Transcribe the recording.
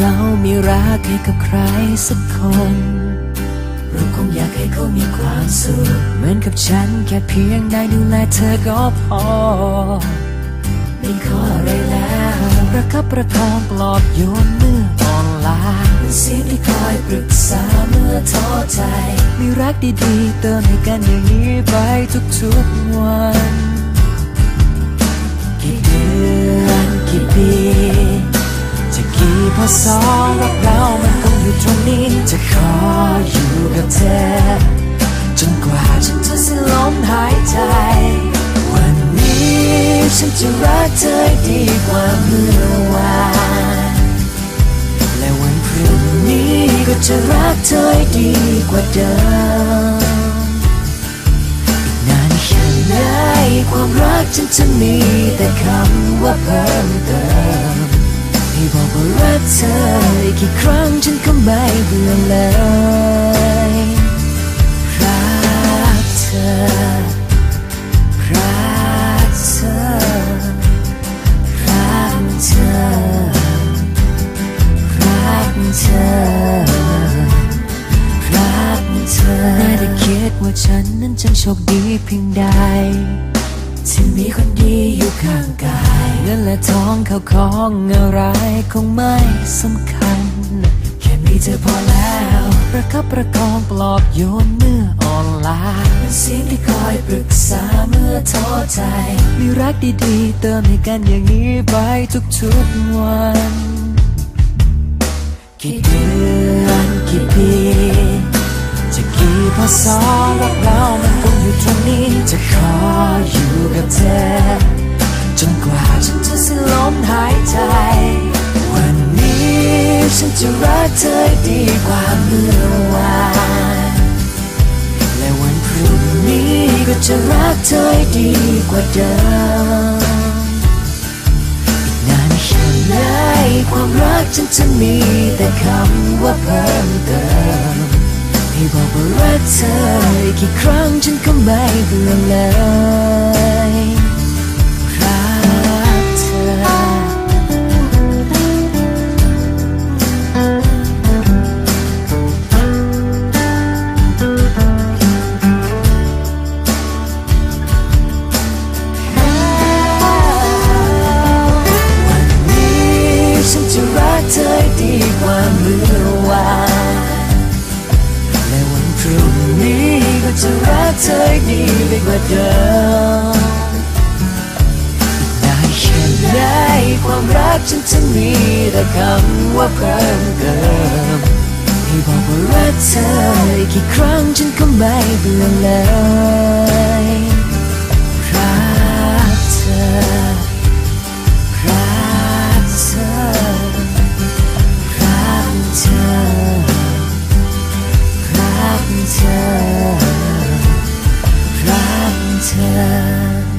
เรามีรักให้กับใครสักคน เราคงอยากให้เขามีความสุข เหมือนกับฉันแค่เพียงได้ดูแลเธอก็พอ ไม่ขออะไรแล้วประคับประคองปลอบโยนเมื่ออ่อนล้าเป็นเสียงที่คอยปรึกษาเมื่อท้อใจ มีรักดีๆ เติมให้กันอย่างนี้ไปทุกๆวัน กี่เดือนกี่ปี จะกี่พศรักเรามันคงอยู่ตรงนี้ จะขออยู่กับเธอ จนกว่าฉันจะสิ้นลมหายใจ วันนี้ฉันจะรักเธอให้ดีกว่าเมื่อวานและวันพรุ่งนี้ก็จะรักเธอให้ดีกว่าเดิมนานแค่ไหนความรักฉันจะมีแต่คำว่าเพิ่ม กกี่ครั้งฉันก็ไม่เบื่อเลยรักเธอรักเธอรักเธอรักเธอรักเธอน่ได้คิดว่าฉันนั้นจังโชคดีเพียงใดที่มีคนดี งินและทองเขาของอะไรคงไม่สำคัญ แค่มีเธอพอแล้ว ประคับประคองปลอบโยนเมื่ออ่อนล้าเป็นเสียงที่คอยปรึกษาเมื่อท้อใจ มีรักดีๆ เติมให้กันอย่างนี้ไปทุกๆวันกี่เดือนกี่ปีจะกี่พศรักเรามันคงอยู่ตรงนี้จะขอ กเธอให้ดีกว่าเมื่อวานและวันพรุ่งนี้ก็จะรักเธอให้ดีกว่าเดิมอีกนานแค่ไหนความรักฉันจะมีแต่คำว่าเพิ่มเติมให้บอกว่ารักเธออีกกี่ครั้งฉันก็ไม่เบื่อเลย เธอให้ดีไปกว่าเดิมอีกนานแค่ไหนความรักฉันจะมีแต่คำว่าเพิ่มเติมให้บอกว่ารักเธออีกกี่ครั้งฉันก็ไม่เบื่อเลยรักเธอรักเธอรักเธอรักเธอ 在